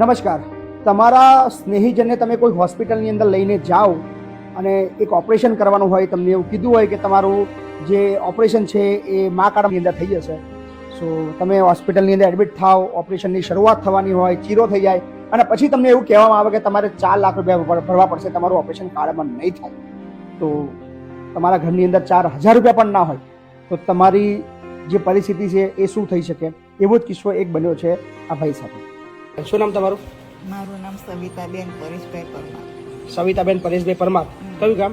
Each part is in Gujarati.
નમસ્કાર. તમારા સ્નેહીજનને તમે કોઈ હોસ્પિટલની અંદર લઈને જાઓ અને એક ઓપરેશન કરવાનું હોય, તમને એવું કીધું હોય કે તમારું જે ઓપરેશન છે એ મા કાર્ડની અંદર થઈ જશે. સો તમે હોસ્પિટલની અંદર એડમિટ થાવ ઓપરેશનની શરૂઆત થવાની હોય, ચીરો થઈ જાય અને પછી તમને એવું કહેવામાં આવે કે તમારે ચાર લાખ રૂપિયા ભરવા પડશે, તમારું ઓપરેશન કાર્ડમાં નહીં થાય. તો તમારા ઘરની અંદર ચાર હજાર રૂપિયા પણ ના હોય, તો તમારી જે પરિસ્થિતિ છે એ શું થઈ શકે? એવો જ કિસ્સો એક બન્યો છે આ ભાઈ સાથે. શું નામ તમારું? મારું નામ સવિતાબેન પરેશભાઈ પરમાર. સવિતાબેન પરેશભાઈ પરમાર. કયું ગામ?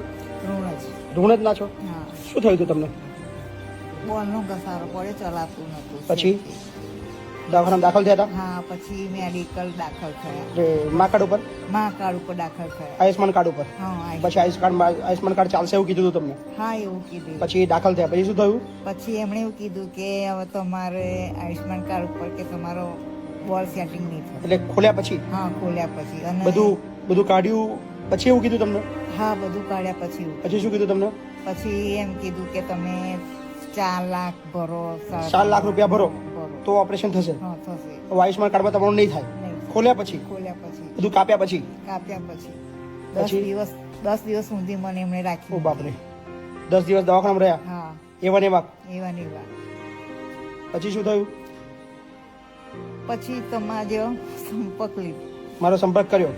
ઋણજ જ ના છો શું થયું હતું તમને? બોલનો ઘસારો પડે ચલાતું નતું પછી? દવાખાનામાં દાખલ થયા હતા? હા પછી મેડિકલ દાખલ થયા. મા કાર્ડ ઉપર? મા કાર્ડ ઉપર દાખલ થયા. આયુષ્માન કાર્ડ ઉપર? હા પછી આયુષ્માન આયુષ્માન કાર્ડ ચાલશે એવું કીધું તમને? હા એવું કીધું. પછી દાખલ થયા. પછી શું થયું? પછી એમણે એવું કીધું કે હવે તમારે આયુષ્માન કાર્ડ ઉપર કે તમારો બોલ સેટિંગ નહીં થયું. એટલે ખોલ્યા પછી? હા ખોલ્યા પછી. અને બધું બધું કાઢ્યું પછી એવું કીધું તમને? હા બધું કાઢ્યા પછી એવું. પછી શું કીધું તમને? પછી એમ કીધું કે તમે ચાર લાખ ભરો ચાર લાખ રૂપિયા ભરો. તો ઓપરેશન થશે? હા થશે. આયુષ્માન કાર્ડમાં તમારું નહીં થાય? ખોલ્યા પછી? ખોલ્યા પછી. બધું કાપ્યા પછી? કાપ્યા પછી. દસ? દિવસ દસ દિવસ સુધી મને એમણે ઓ રાખ્યું બાપરે. દસ દિવસ દવાખાનામાં રહ્યા? હા. એવા ને એવા? એવા ને એવા. પછી શું થયું? પછી તમારો સંપર્ક લીધો. મારો સંપર્ક કર્યો?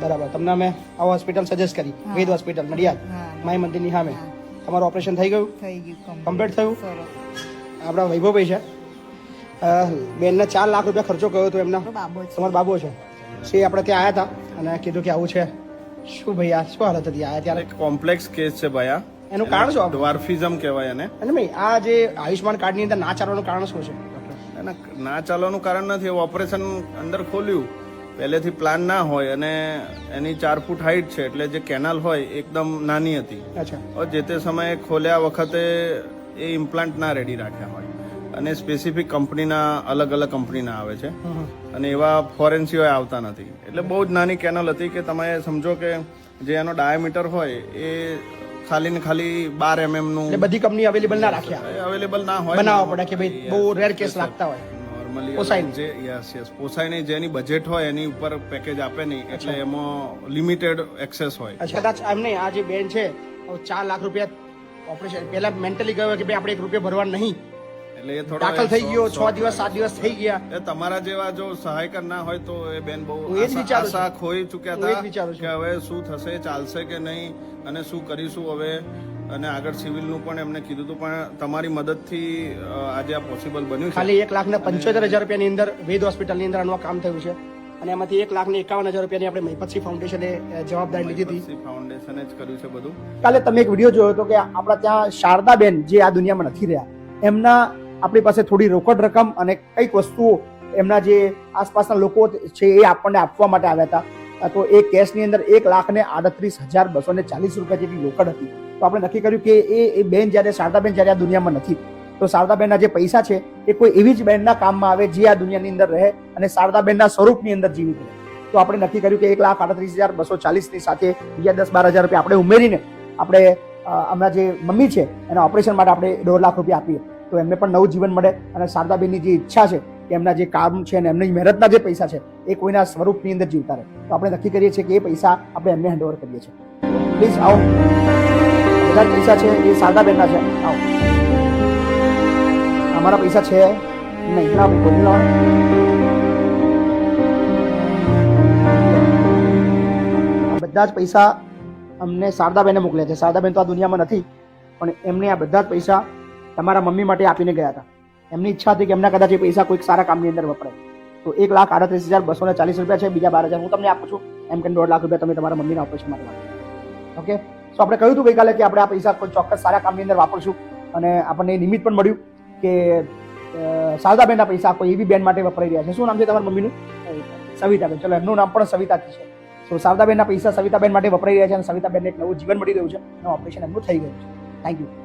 બરાબર. તમને અમે આ હોસ્પિટલ સજેસ્ટ કરી. વેદ હોસ્પિટલ નડિયાદ. હા માય મંદિરની સામે. તમારું ઓપરેશન થઈ ગયું? થઈ ગયું કમ્પ્લીટ થયું? આપણા વૈભવભાઈ છે. બેનને ચાર લાખ રૂપિયા ખર્ચો કર્યો હતો એમના. તમારો બાબો છે. સે આપણે ત્યાં આવ્યા હતા અને કીધું કે આવું છે. શું ભાઈ આ શું હાલત હતી? આયા ત્યારે એક કોમ્પ્લેક્સ કેસ છે ભાઈ આ. એનું કારણ શું? આપણું? ડ્વાર્ફિઝમ કહેવાય એને. અને ભાઈ આ જે આયુષ્માન કાર્ડની અંદર ના ચાલવાનું કારણ શું છે? એને ના ચાલવાનું કારણ નથી એવું ઓપરેશન અંદર ખોલ્યું. પહેલેથી પ્લાન ના હોય અને એની ચાર ફૂટ હાઈટ છે એટલે જે કેનાલ હોય એકદમ નાની હતી. જે તે સમયે ખોલ્યા વખતે એ ઇમ્પ્લાન્ટ ના રેડી રાખ્યા હોય. અને સ્પેસિફિક કંપનીના અલગ અલગ કંપનીના આવે છે. અને એવા ફોરેન સિવાય આવતા નથી. એટલે બહુ જ નાની કેનલ હતી કે તમે સમજો કે જે એનો ડાયામીટર હોય એ ખાલી ને ખાલી બાર એમએમનું એટલે બધી કંપની અવેલેબલ ના રાખ્યા. અવેલેબલ ના હોય બનાવવા પડે કે ભાઈ બહુ રેર કેસ લાગતા હોય. નોર્મલી પોસાય જે યસ યસ પોસાય નહીં જેની બજેટ હોય એની ઉપર પેકેજ આપે નહીં. એટલે એમાં લિમિટેડ એક્સેસ હોય. કદાચ એમ નહીં આ જે બેન છે ચાર લાખ રૂપિયા ઓપરેશન પહેલા મેન્ટલી ગયો કે ભાઈ આપણે એક રૂપિયા ભરવા નહીં. એટલે એ થોડો દાખલ થઈ ગયો છ દિવસ સાત દિવસ થઈ ગયા. એ તમારા જેવા જો સહાયકર ના હોય તો એ બેન બહુ એ આશા- ખોઈ ચૂક્યા હતા કે હવે શું થશે ચાલશે કે નહીં અને શું કરીશું હવે? અને આગળ સિવિલનું પણ એમને કીધું હતું પણ તમારી મદદથી આજે આ પોસિબલ બન્યું છે. ખાલી એક લાખ ને પંચોતેર હજાર રૂપિયાની અંદર વેદ હોસ્પિટલની અંદર આનું કામ થયું છે. અને એમાંથી એક લાખ ને એકાવન હજાર રૂપિયાની આપણે મહિપતસિંહ ફાઉન્ડેશને જવાબદારી લીધી હતી. ફાઉન્ડેશને જ કર્યું છે બધું. કાલે તમે એક વીડિયો જોયો હતો કે આપણા ત્યાં શારદાબેન જે આ દુનિયામાં નથી રહ્યા એમના આપણી પાસે થોડી રોકડ રકમ અને કંઈક વસ્તુઓ એમના જે આસપાસના લોકો છે એ આપણને આપવા માટે આવ્યા હતા. તો એ કેશની અંદર એક લાખ ને આડત્રીસ હજાર બસો ને ચાલીસ રૂપિયા જેટલી રોકડ હતી. તો આપણે નક્કી કર્યું કે એ એ બેન જ્યારે, શારદાબેન જ્યારે આ દુનિયામાં નથી, તો શારદાબેનના જે પૈસા છે એ કોઈ એવી જ બેનના કામમાં આવે જે આ દુનિયાની અંદર રહે અને શારદાબેનના સ્વરૂપની અંદર જીવિત રહે. તો આપણે નક્કી કર્યું કે એક લાખ આડત્રીસ હજાર બસો ચાલીસની સાથે બીજા દસ, બાર હજાર રૂપિયા આપણે ઉમેરીને આપણે હમણાં જે મમ્મી છે એના ઓપરેશન માટે આપણે દોઢ લાખ રૂપિયા આપીએ. તો એમને પણ નવું જીવન મળે અને શારદાબેનની જે ઈચ્છા છે કે એમના જે કામ છે અને એમની મહેનતના જે પૈસા છે, એ કોઈના સ્વરૂપની અંદર જીવતા રહે. તો આપણે નક્કી કરીએ છીએ કે એ પૈસા આપણે એમને હેન્ડઓવર કરીએ છીએ. પ્લીઝ આવો. બધા પૈસા છે, એ શારદાબેનના છે. આવો. અમારા પૈસા છે નહીં, ના બધા જ પૈસા અમને શારદાબેને મોકલ્યા છે. શારદાબેન તો આ દુનિયામાં નથી, પણ એમને આ બધા જ પૈસા તમારા મમ્મી માટે આપીને ગયા હતા. એમની ઈચ્છા હતી કે એમના કદાચ એ પૈસા કોઈક સારા કામની અંદર વપરાય. તો એક લાખ આડત્રીસ હજાર બસો ને ચાલીસ રૂપિયા છે બીજા બાર હજાર હું તમને આપું છું. એમ કે દોઢ લાખ રૂપિયા તમે તમારા મમ્મીના ઓપરેશન માટે ઓકે તો આપણે કહ્યું હતું ગઈકાલે કે આપણે આ પૈસા કોઈ ચોક્કસ સારા કામની અંદર વાપરશું. અને આપણને એ નિમિત્ત પણ મળ્યું કે શારદાબેનના પૈસા કોઈ એવી બેન માટે વપરાઈ રહ્યા છે. શું નામ છે તમારા મમ્મીનું? સવિતાબેન. ચલો એમનું નામ પણ સવિતા છે. સો શારદાબેનના પૈસા સવિતાબેન માટે વપરાઈ રહ્યા છે અને સવિતાબેનને એક નવું જીવન મળી રહ્યું છે. એનું ઓપરેશન એમનું થઈ ગયું છે. Thank you